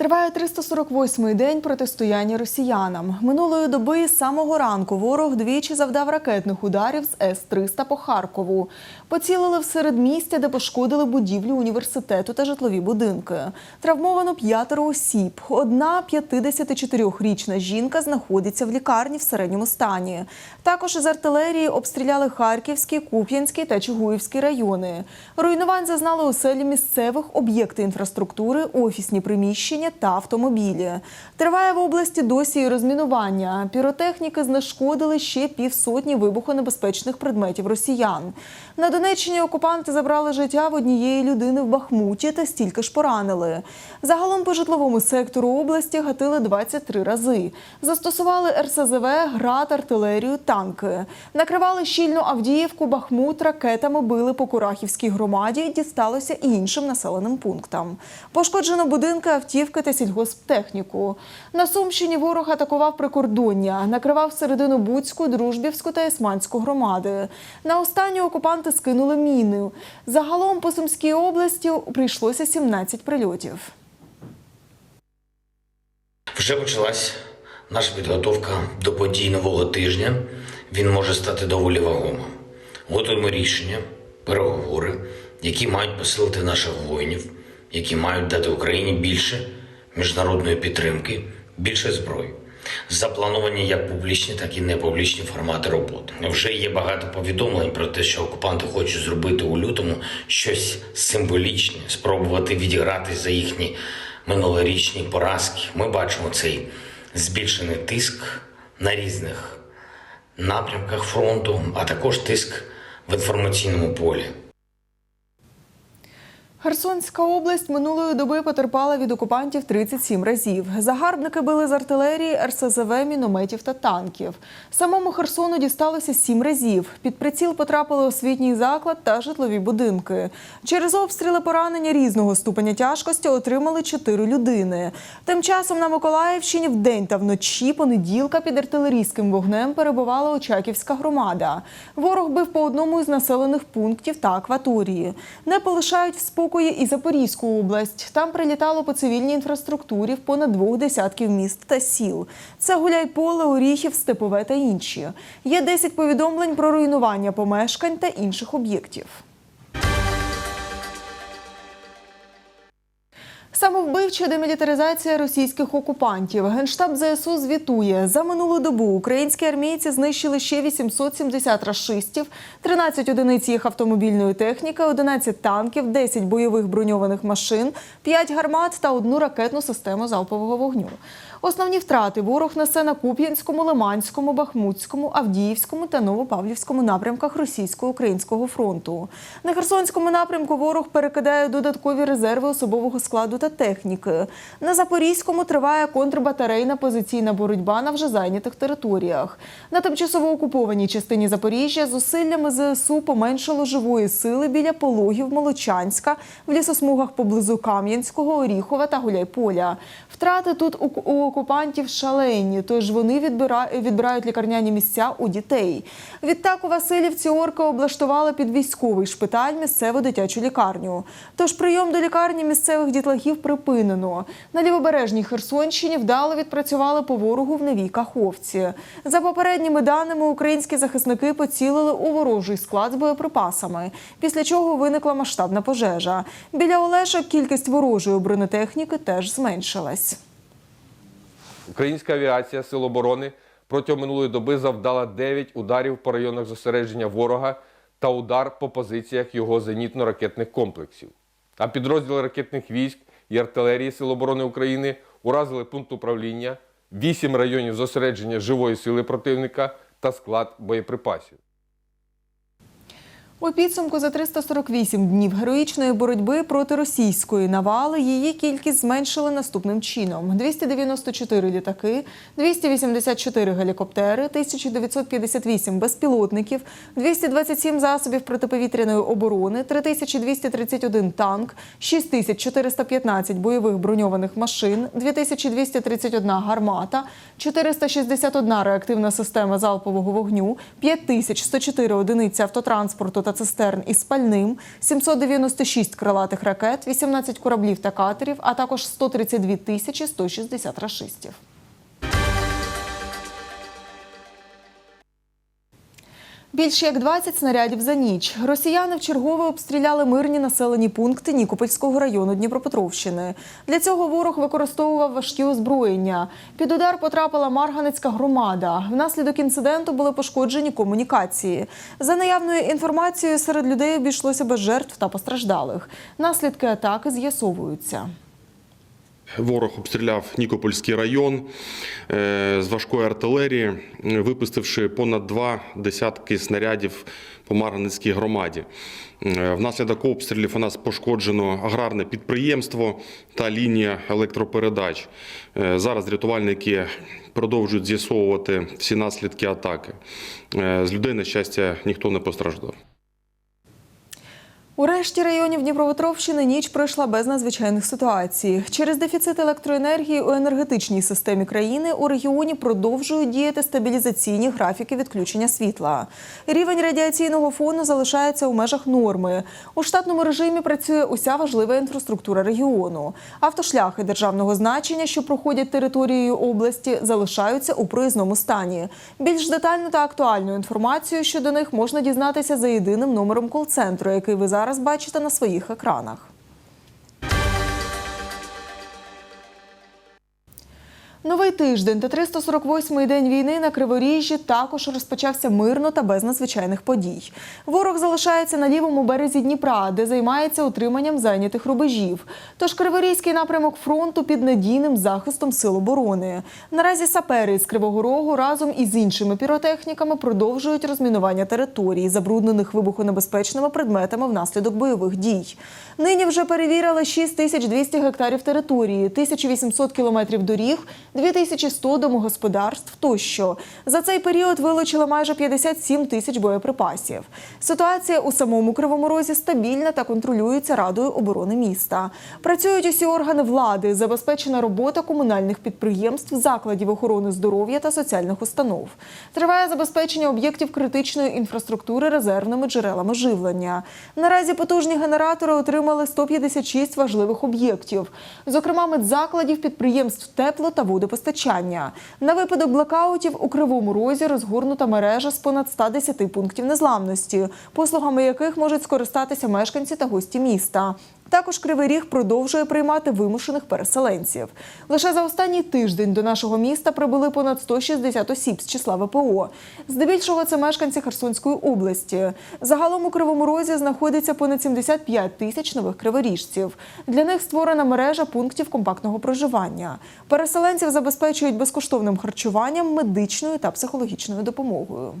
Триває 348-й день протистояння росіянам. Минулої доби з самого ранку ворог двічі завдав ракетних ударів з С-300 по Харкову. Поцілили в середмістя, де пошкодили будівлю університету та житлові будинки. Травмовано п'ятеро осіб. Одна 54-річна жінка знаходиться в лікарні в середньому стані. Також із артилерії обстріляли Харківський, Куп'янський та Чугуївський райони. Руйнувань зазнали оселі місцевих, об'єкти інфраструктури, офісні приміщення та автомобілі. Триває в області досі і розмінування. Піротехніки знешкодили ще півсотні вибухонебезпечних предметів росіян. На Донеччині окупанти забрали життя в однієї людини в Бахмуті та стільки ж поранили. Загалом по житловому сектору області гатили 23 рази. Застосували РСЗВ, град, артилерію, танки. Накривали щільно Авдіївку, Бахмут, ракетами били по Курахівській громаді. Дісталося іншим населеним пунктам. Пошкоджено будинки, автівки та сільгосптехніку. На Сумщині ворог атакував прикордоння, накривав середину Буцьку, Дружбівську та Ісманську громади. На останню окупанти скинули міни. Загалом по Сумській області прийшлося 17 прильотів. Вже почалась наша підготовка до подій нового тижня. Він може стати доволі вагомим. Готуємо рішення, переговори, які мають посилити наших воїнів, які мають дати Україні більше міжнародної підтримки, більше зброї. Заплановані як публічні, так і непублічні формати роботи. Вже є багато повідомлень про те, що окупанти хочуть зробити у лютому щось символічне, спробувати відіграти за їхні минулорічні поразки. Ми бачимо цей збільшений тиск на різних напрямках фронту, а також тиск в інформаційному полі. Херсонська область минулої доби потерпала від окупантів 37 разів. Загарбники били з артилерії, РСЗВ, мінометів та танків. Самому Херсону дісталося 7 разів. Під приціл потрапили освітній заклад та житлові будинки. Через обстріли поранення різного ступеня тяжкості отримали 4 людини. Тим часом на Миколаївщині вдень та вночі понеділка під артилерійським вогнем перебувала Очаківська громада. Ворог бив по одному із населених пунктів та акваторії. Не полишають в спокої і Запорізьку область. Там прилітало по цивільній інфраструктурі в понад двох десятків міст та сіл. Це Гуляйполе, Оріхів, Степове та інші. Є 10 повідомлень про руйнування помешкань та інших об'єктів. Самовбивча демілітаризація російських окупантів. Генштаб ЗСУ звітує. За минулу добу українські армійці знищили ще 870 рашистів, 13 одиниць їх автомобільної техніки, 11 танків, 10 бойових броньованих машин, 5 гармат та одну ракетну систему залпового вогню. Основні втрати ворог несе на Куп'янському, Лиманському, Бахмутському, Авдіївському та Новопавлівському напрямках російсько-українського фронту. На Херсонському напрямку ворог перекидає додаткові резерви особового складу та техніки. На Запорізькому триває контрбатарейна позиційна боротьба на вже зайнятих територіях. На тимчасово окупованій частині Запоріжжя зусиллями ЗСУ поменшало живої сили біля пологів Молочанська, в лісосмугах поблизу Кам'янського, Оріхова та Гуляйполя. Втрати тут у, окупантів шалені, тож вони відбира- відбирають лікарняні місця у дітей. Відтак у Васильівці орки облаштували під військовий шпиталь місцеву дитячу лікарню. Тож прийом до лікарні місцевих дітлахів припинено. На лівобережній Херсонщині вдало відпрацювали по ворогу в Новій Каховці. За попередніми даними, українські захисники поцілили у ворожий склад з боєприпасами, після чого виникла масштабна пожежа. Біля Олешок кількість ворожої бронетехніки теж зменшилась. Українська авіація Сил оборони протягом минулої доби завдала 9 ударів по районах зосередження ворога та удар по позиціях його зенітно-ракетних комплексів. А підрозділи ракетних військ і артилерії Сил оборони України уразили пункт управління, 8 районів зосередження живої сили противника та склад боєприпасів. У підсумку за 348 днів героїчної боротьби проти російської навали її кількість зменшили наступним чином: 294 літаки, 284 гелікоптери, 1958 безпілотників, 227 засобів протиповітряної оборони, 3231 танк, 6415 бойових броньованих машин, 2231 гармата, 461 реактивна система залпового вогню, 5104 одиниці автотранспорту та цистерн із спальним, 796 крилатих ракет, 18 кораблів та катерів, а також 132 тисячі 160 рашистів. Більше як 20 снарядів за ніч. Росіяни вчергове обстріляли мирні населені пункти Нікопольського району Дніпропетровщини. Для цього ворог використовував важкі озброєння. Під удар потрапила Марганецька громада. Внаслідок інциденту були пошкоджені комунікації. За наявною інформацією, серед людей обійшлося без жертв та постраждалих. Наслідки атаки з'ясовуються. Ворог обстріляв Нікопольський район е, з важкої артилерії, е, випустивши понад два десятки снарядів по Марганецькій громаді. Е, Внаслідок обстрілів у нас пошкоджено аграрне підприємство та лінія електропередач. Зараз рятувальники продовжують з'ясовувати всі наслідки атаки. З людей, на щастя, ніхто не постраждав. У решті районів Дніпропетровщини ніч пройшла без надзвичайних ситуацій. Через дефіцит електроенергії у енергетичній системі країни у регіоні продовжують діяти стабілізаційні графіки відключення світла. Рівень радіаційного фону залишається у межах норми. У штатному режимі працює уся важлива інфраструктура регіону. Автошляхи державного значення, що проходять територією області, залишаються у проїзному стані. Більш детальну та актуальну інформацію щодо них можна дізнатися за єдиним номером кол-центру, який ви зараз бачите на своїх екранах. Новий тиждень та 348-й день війни на Криворіжжі також розпочався мирно та без надзвичайних подій. Ворог залишається на лівому березі Дніпра, де займається утриманням зайнятих рубежів. Тож Криворізький напрямок фронту під надійним захистом сил оборони. Наразі сапери з Кривого Рогу разом із іншими піротехніками продовжують розмінування територій, забруднених вибухонебезпечними предметами внаслідок бойових дій. Нині вже перевірили 6200 гектарів території, 1800 кілометрів доріг, 2100 домогосподарств тощо. За цей період вилучили майже 57 тисяч боєприпасів. Ситуація у самому Кривому Розі стабільна та контролюється Радою оборони міста. Працюють усі органи влади, забезпечена робота комунальних підприємств, закладів охорони здоров'я та соціальних установ. Триває забезпечення об'єктів критичної інфраструктури резервними джерелами живлення. Наразі потужні генератори отримали 156 важливих об'єктів, зокрема медзакладів, підприємств тепло та водопостачання. На випадок блокаутів у Кривому Розі розгорнута мережа з понад 110 пунктів незламності, послугами яких можуть скористатися мешканці та гості міста. Також Кривий Ріг продовжує приймати вимушених переселенців. Лише за останній тиждень до нашого міста прибули понад 160 осіб з числа ВПО. Здебільшого це мешканці Херсонської області. Загалом у Кривому Розі знаходиться понад 75 тисяч нових криворіжців. Для них створена мережа пунктів компактного проживання. Переселенців забезпечують безкоштовним харчуванням, медичною та психологічною допомогою.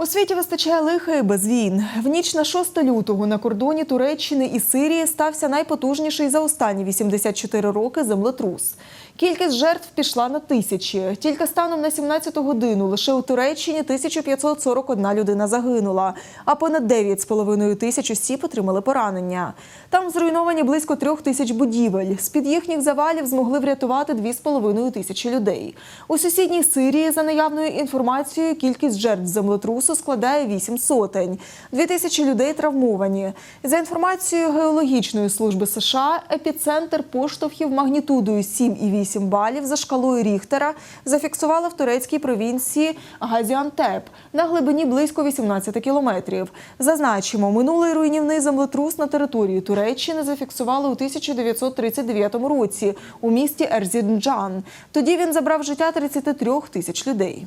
У світі вистачає лиха і без війн. В ніч на 6 лютого на кордоні Туреччини і Сирії стався найпотужніший за останні 84 роки землетрус. Кількість жертв пішла на тисячі. Тільки станом на 17 годину лише у Туреччині 1541 людина загинула, а понад 9,5 тисяч осіб отримали поранення. Там зруйновані близько трьох тисяч будівель. З-під їхніх завалів змогли врятувати 2,5 тисячі людей. У сусідній Сирії, за наявною інформацією, кількість жертв землетрусу складає 8 сотень. Дві тисячі людей травмовані. За інформацією геологічної служби США, епіцентр поштовхів магнітудою 7,8 балів за шкалою Ріхтера зафіксували в турецькій провінції Газіантеп на глибині близько 18 кілометрів. Зазначимо, минулий руйнівний землетрус на території Туреччини зафіксували у 1939 році у місті Ерзінджан. Тоді він забрав життя 33 тисяч людей.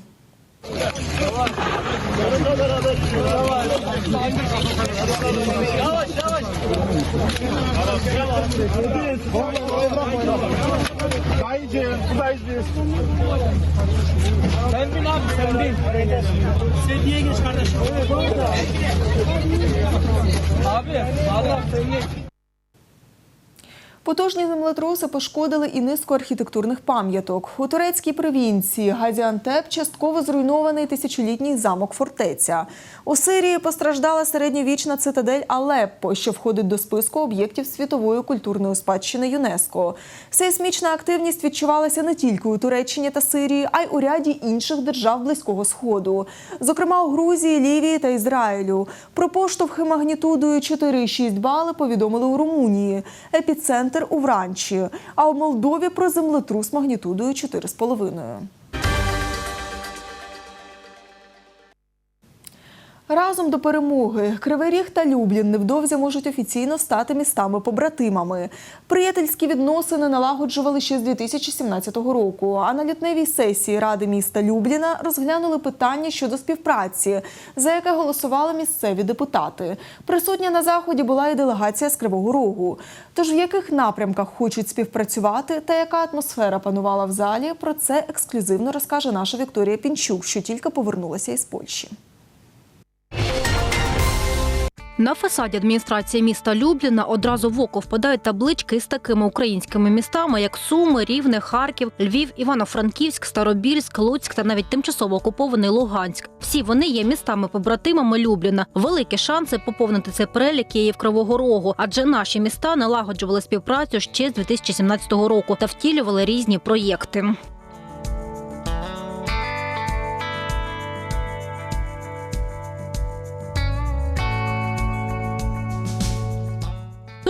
Haydi, haydi. Sen bin abi, sen bin. Sedye geç kardeşim. Abi, Allah sen geç. Потужні землетруси пошкодили і низку архітектурних пам'яток. У турецькій провінції Газіантеп частково зруйнований тисячолітній замок фортеця. У Сирії постраждала середньовічна цитадель Алеппо, що входить до списку об'єктів світової культурної спадщини ЮНЕСКО. Сейсмічна активність відчувалася не тільки у Туреччині та Сирії, а й у ряді інших держав Близького Сходу, зокрема у Грузії, Лівії та Ізраїлю. Про поштовхи магнітудою 4,6 бали повідомили у Румунії. Епіцентр у Вранчі. А у Молдові про землетрус магнітудою 4,5. Разом до перемоги Кривий Ріг та Люблін невдовзі можуть офіційно стати містами-побратимами. Приятельські відносини налагоджували ще з 2017 року. А на лютневій сесії Ради міста Любліна розглянули питання щодо співпраці, за яке голосували місцеві депутати. Присутня на заході була і делегація з Кривого Рогу. Тож в яких напрямках хочуть співпрацювати та яка атмосфера панувала в залі, про це ексклюзивно розкаже наша Вікторія Пінчук, що тільки повернулася із Польщі. На фасаді адміністрації міста Любліна одразу в око впадають таблички із такими українськими містами, як Суми, Рівне, Харків, Львів, Івано-Франківськ, Старобільськ, Луцьк та навіть тимчасово окупований Луганськ. Всі вони є містами-побратимами Любліна. Великі шанси поповнити цей перелік є в Кривого Рогу, адже наші міста налагоджували співпрацю ще з 2017 року та втілювали різні проєкти.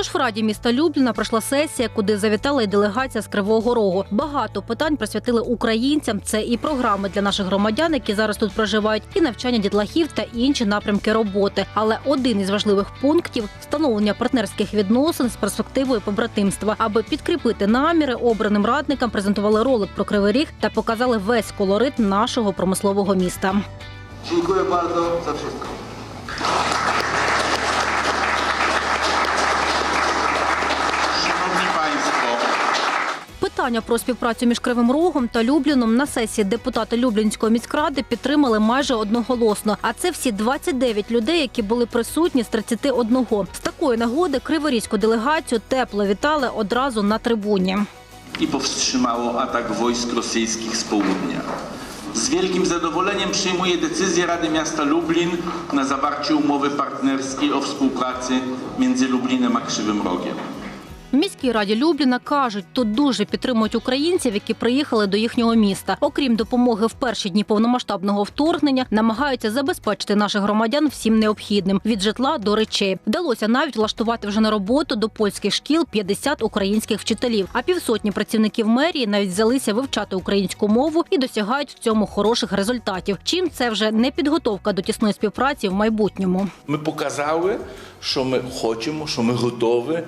Тож в раді міста Любліна пройшла сесія, куди завітала й делегація з Кривого Рогу. Багато питань присвятили українцям. Це і програми для наших громадян, які зараз тут проживають, і навчання дітлахів та інші напрямки роботи. Але один із важливих пунктів встановлення партнерських відносин з перспективою побратимства. Аби підкріпити наміри, обраним радникам презентували ролик про Кривий Ріг та показали весь колорит нашого промислового міста. Dziękuję bardzo za wszystko. Питання про співпрацю між Кривим Рогом та Любліном на сесії депутати Люблінської міськради підтримали майже одноголосно. А це всі 29 людей, які були присутні з 31. З такої нагоди криворізьку делегацію тепло вітали одразу на трибуні. i powstrzymało atak wojsk rosyjskich z południa. Z wielkim zadowoleniem przyjmuję decyzję Rady Miasta Lublin na zawarcie umowy partnerskiej o współpracy między Lublinem a Krzywym Rogiem. В міській раді Любліна кажуть, тут дуже підтримують українців, які приїхали до їхнього міста. Окрім допомоги в перші дні повномасштабного вторгнення, намагаються забезпечити наших громадян всім необхідним від житла до речей. Вдалося навіть влаштувати вже на роботу до польських шкіл 50 українських вчителів. А півсотні працівників мерії навіть взялися вивчати українську мову і досягають в цьому хороших результатів. Чим це вже не підготовка до тісної співпраці в майбутньому. Ми показали, що ми хочемо, що ми готові е,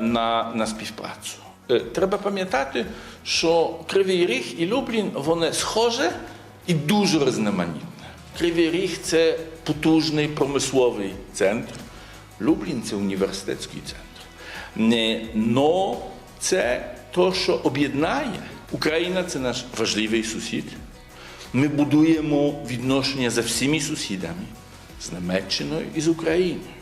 на, на співпрацю. Е, Треба пам'ятати, що Кривий Ріг і Люблін вони схожі і дуже різноманітні. Кривий Ріг це потужний промисловий центр, Люблін це університетський центр. Но це то, що об'єднає. Україна це наш важливий сусід. Ми будуємо відношення за всіма сусідами з Німеччиною і з Україною.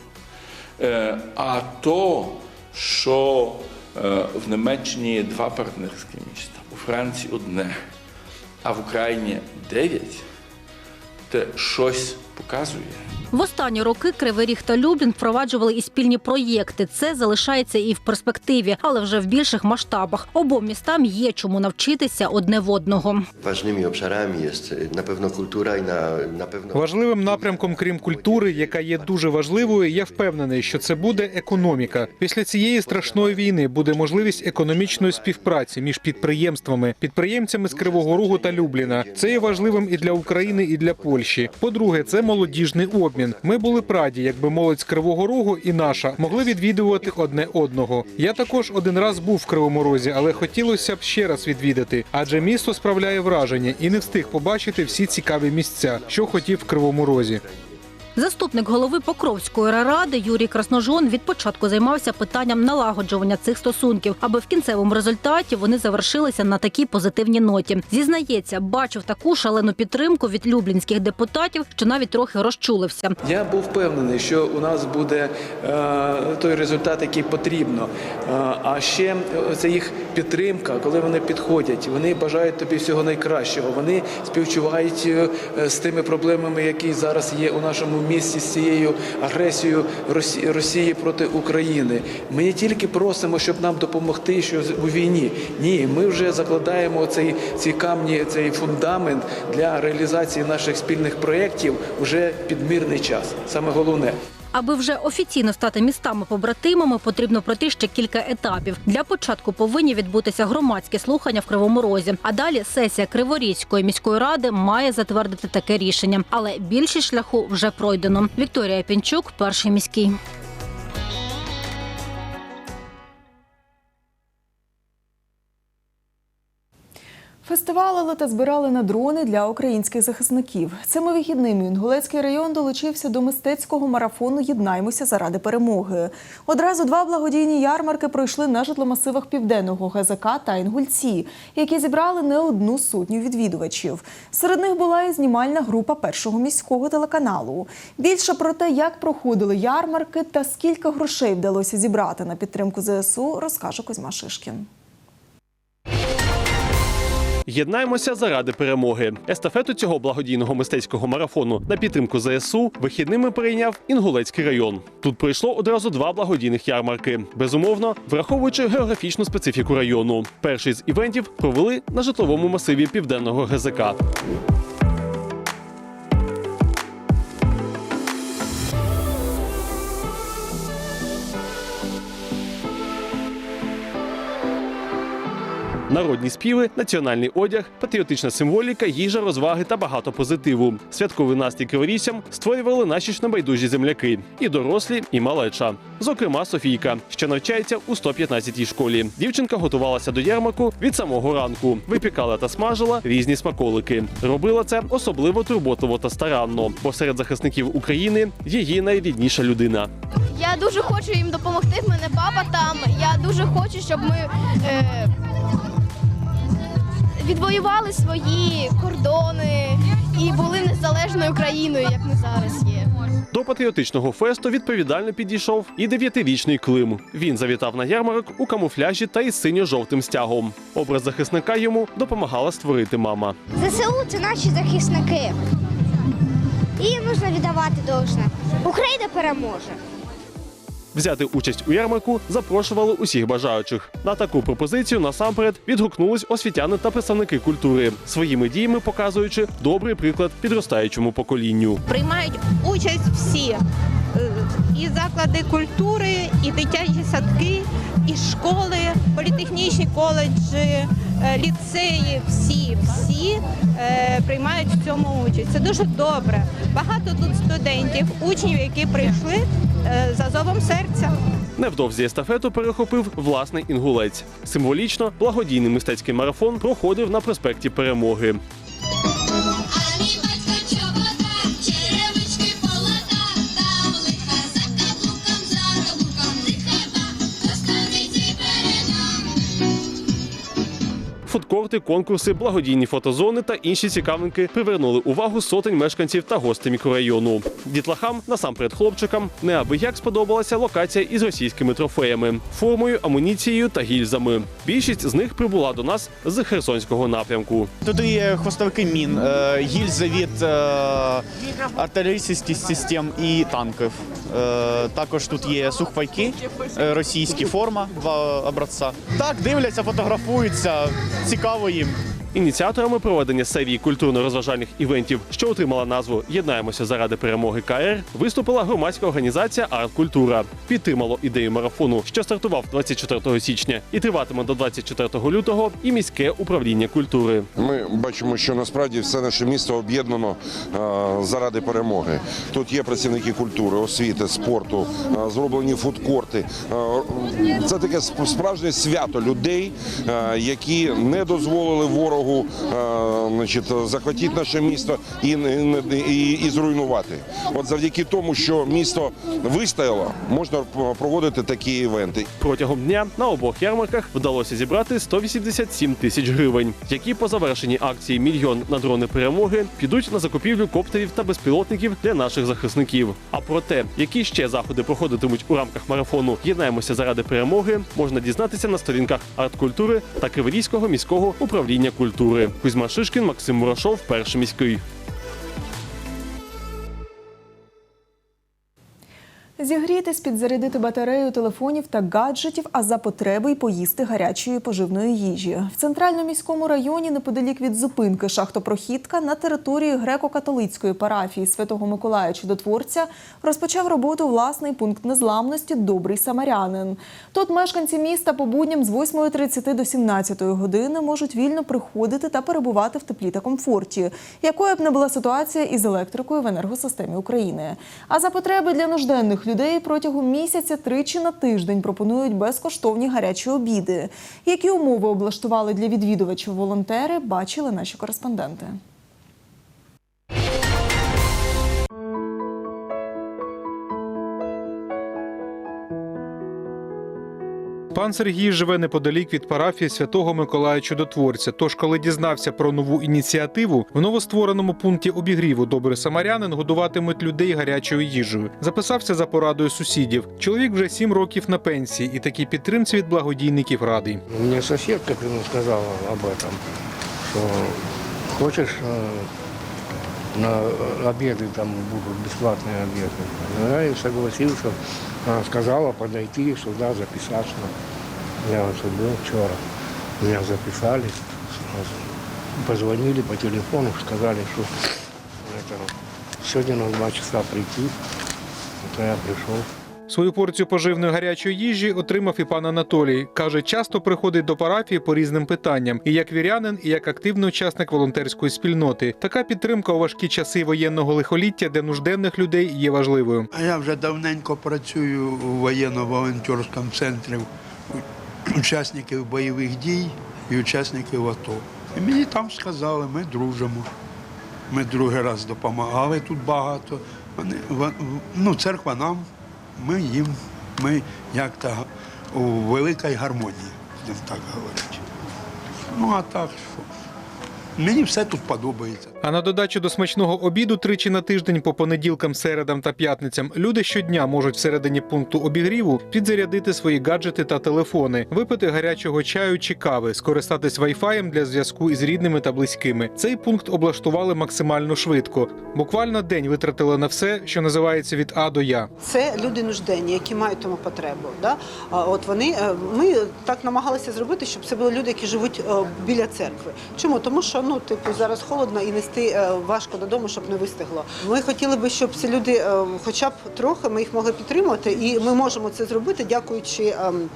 Е, А то, що е, в Німеччині є два партнерські міста, у Франції одне, а в Україні дев'ять, те щось показує. В останні роки Кривий Ріг та Люблін впроваджували і спільні проєкти. Це залишається і в перспективі, але вже в більших масштабах. Обом містам є чому навчитися одне в одного. Y, na pewno kultura i na, na pewno. Важливим напрямком, крім культури, яка є дуже важливою, я впевнений, що це буде економіка. Після цієї страшної війни буде можливість економічної співпраці між підприємствами, підприємцями з Кривого Рогу та Любліна. Це є важливим і для України, і для Польщі. По-друге, це молодіжний обмін. Ми були б раді, якби молодь з Кривого Рогу і наша могли відвідувати одне одного. Я також один раз був в Кривому Розі, але хотілося б ще раз відвідати, адже місто справляє враження і не встиг побачити всі цікаві місця, що хотів в Кривому Розі. Заступник голови Покровської ради Юрій Красножон від початку займався питанням налагоджування цих стосунків, аби в кінцевому результаті вони завершилися на такій позитивній ноті. Зізнається, бачив таку шалену підтримку від люблінських депутатів, що навіть трохи розчулився. Я був впевнений, що у нас буде е, той результат, який потрібно. Е, а ще це їх підтримка, коли вони підходять, вони бажають тобі всього найкращого. Вони співчувають е, з тими проблемами, які зараз є у нашому місті з цією агресією Росі- Росії проти України. Ми не тільки просимо, щоб нам допомогти що у війні. Ні, ми вже закладаємо цей ці камні, цей фундамент для реалізації наших спільних проєктів вже під мирний час. Саме головне. Аби вже офіційно стати містами-побратимами, потрібно пройти ще кілька етапів. Для початку повинні відбутися громадські слухання в Кривому Розі. А далі сесія Криворізької міської ради має затвердити таке рішення. Але більшість шляху вже пройдено. Вікторія Пінчук, перший міський. Фестивалили та збирали на дрони для українських захисників. Цими вихідними Інгулецький район долучився до мистецького марафону Єднаймося заради перемоги. Одразу два благодійні ярмарки пройшли на житломасивах південного ГЗК та Інгульці, які зібрали не одну сотню відвідувачів. Серед них була і знімальна група першого міського телеканалу. Більше про те, як проходили ярмарки та скільки грошей вдалося зібрати на підтримку ЗСУ, розкаже Козьма Шишкін. Єднаємося заради перемоги. Естафету цього благодійного мистецького марафону на підтримку ЗСУ вихідними прийняв Інгулецький район. Тут пройшло одразу два благодійних ярмарки. Безумовно, враховуючи географічну специфіку району. Перший з івентів провели на житловому масиві південного ГЗК. Народні співи, національний одяг, патріотична символіка, їжа, розваги та багато позитиву. Святковий настрій криворіжцям створювали наші ж небайдужі земляки і дорослі, і малеча. Зокрема, Софійка, що навчається у 115-й школі. Дівчинка готувалася до ярмарку від самого ранку, випікала та смажила різні смаколики. Робила це особливо турботово та старанно, бо серед захисників України її найрідніша людина. Я дуже хочу їм допомогти. В мене папа там. Я дуже хочу, щоб ми е, відвоювали свої кордони і були незалежною країною, як ми зараз є. До патріотичного фесту відповідально підійшов і дев'ятирічний Клим. Він завітав на ярмарок у камуфляжі та із синьо-жовтим стягом. Образ захисника йому допомагала створити мама. ЗСУ це наші захисники. І їм потрібно віддавати должне. Україна переможе. Взяти участь у ярмарку запрошували усіх бажаючих. На таку пропозицію насамперед відгукнулись освітяни та представники культури, своїми діями показуючи добрий приклад підростаючому поколінню. Приймають участь всі е, і заклади культури, і дитячі садки, і школи, політехнічні коледжі, е, ліцеї. Всі, всі е, приймають в цьому участь. Це дуже добре. Багато тут студентів, учнів, які прийшли е, за зовом серця. Невдовзі естафету перехопив власний інгулець. Символічно благодійний мистецький марафон проходив на проспекті Перемоги. Фудкорти, конкурси, благодійні фотозони та інші цікавинки привернули увагу сотень мешканців та гостей мікрорайону. Дітлахам, насамперед хлопчикам, неабияк сподобалася локація із російськими трофеями, формою, амуніцією та гільзами. Більшість з них прибула до нас з Херсонського напрямку. Тут є хвостовики мін, е, гільзи від е, артилерійських систем і танків. Е, Також тут є сухпайки, російські форма, два образця. Так, дивляться, фотографуються, цікаво їм. Ініціаторами проведення серії культурно-розважальних івентів, що отримала назву Єднаємося заради перемоги КР, виступила громадська організація Арт-Культура. Підтримало ідею марафону, що стартував 24 січня і триватиме до 24 лютого, і міське управління культури. Ми бачимо, що насправді все наше місто об'єднано е, заради перемоги. Тут є працівники культури, освіти, спорту, е, зроблені фудкорти. Е, Це таке справжнє свято людей, які не дозволили ворогу е, значить, захватити наше місто і, і, і зруйнувати. От завдяки тому, що місто вистояло, можна проводити такі івенти. Протягом дня на обох ярмарках вдалося зібрати 187 тисяч гривень, які по завершенні акції Мільйон на дрони перемоги підуть на закупівлю коптерів та безпілотників для наших захисників. А про те, які ще заходи проходитимуть у рамках марафону Єднаємося заради перемоги, можна дізнатися на сторінках арт-культури та Криворізького міського управління культури. Кузьма Шишкін, Максим Мурашов, перший міський. Зігрітись, підзарядити батарею телефонів та гаджетів, а за потреби й поїсти гарячої поживної їжі. В центральному міському районі, неподалік від зупинки шахтопрохідка, на території греко-католицької парафії Святого Миколая Чудотворця розпочав роботу власний пункт незламності Добрий Самарянин. Тут мешканці міста по будням з 8.30 до 17 години можуть вільно приходити та перебувати в теплі та комфорті, якою б не була ситуація із електрикою в енергосистемі України. А за потреби для нужденних людей протягом місяця тричі на тиждень пропонують безкоштовні гарячі обіди. Які умови облаштували для відвідувачів волонтери, бачили наші кореспонденти. Пан Сергій живе неподалік від парафії святого Миколая Чудотворця. Тож, коли дізнався про нову ініціативу, в новоствореному пункті обігріву Добрий Самарянин годуватимуть людей гарячою їжею. Записався за порадою сусідів. Чоловік вже сім років на пенсії, і такій підтримці від благодійників радий. Соседка прямо сказала об этом, что хочешь э, на обеды там будут бесплатные обеды. Я и согласился, она сказала подойти сюда записаться. Я вот был вчера, меня записали, позвонили по телефону, сказали, что это, сегодня на два часа прийти. Это я пришел. Свою порцію поживної гарячої їжі отримав і пан Анатолій. Каже, часто приходить до парафії по різним питанням, і як вірянин, і як активний учасник волонтерської спільноти. Така підтримка у важкі часи воєнного лихоліття для нужденних людей є важливою. А я вже давненько працюю у воєнно-волонтерському центрі учасників бойових дій і учасників АТО. І мені там сказали, ми дружимо. Ми другий раз допомагали тут багато. Вони, ну, церква нам, ми їм. Ми як-то у великій гармонії, будемо так говорити. Ну а так що? Мені все тут подобається. А на додачу до смачного обіду тричі на тиждень по понеділкам, середам та п'ятницям люди щодня можуть всередині пункту обігріву підзарядити свої гаджети та телефони, випити гарячого чаю чи кави, скористатись вайфаєм для зв'язку із рідними та близькими. Цей пункт облаштували максимально швидко. Буквально день витратили на все, що називається від А до Я. Це люди нужденні, які мають тому потребу. Да? От вони е, ми так намагалися зробити, щоб це були люди, які живуть е, біля церкви. Чому? Тому що ну типу зараз холодно і нести е, важко додому, щоб не вистигло. Ми хотіли би, щоб ці люди, е, хоча б трохи, ми їх могли підтримувати, і ми можемо це зробити, дякуючи ем,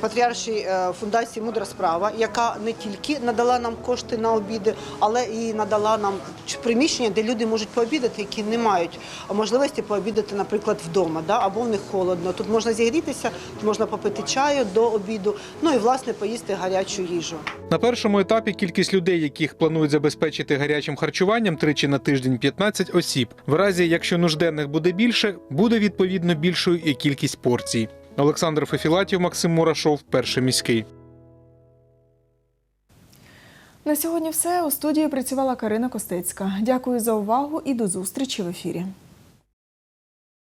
патріаршій е, фундації Мудра справа, яка не тільки надала нам кошти на обіди, але і надала нам приміщення, де люди можуть пообідати, які не мають можливості пообідати, наприклад, вдома, да? або в них холодно. Тут можна зігрітися, тут можна попити чаю до обіду, ну і власне поїсти гарячу їжу. На першому етапі кількість людей, яких планують забезпечити гарячим харчуванням тричі на тиждень 15 осіб. В разі, якщо нужденних буде більше, буде відповідно більшою і кількість порцій. Олександр Фефілатів, Максим Мурашов, перший міський. На сьогодні все. У студії працювала Карина Костецька. Дякую за увагу і до зустрічі в ефірі.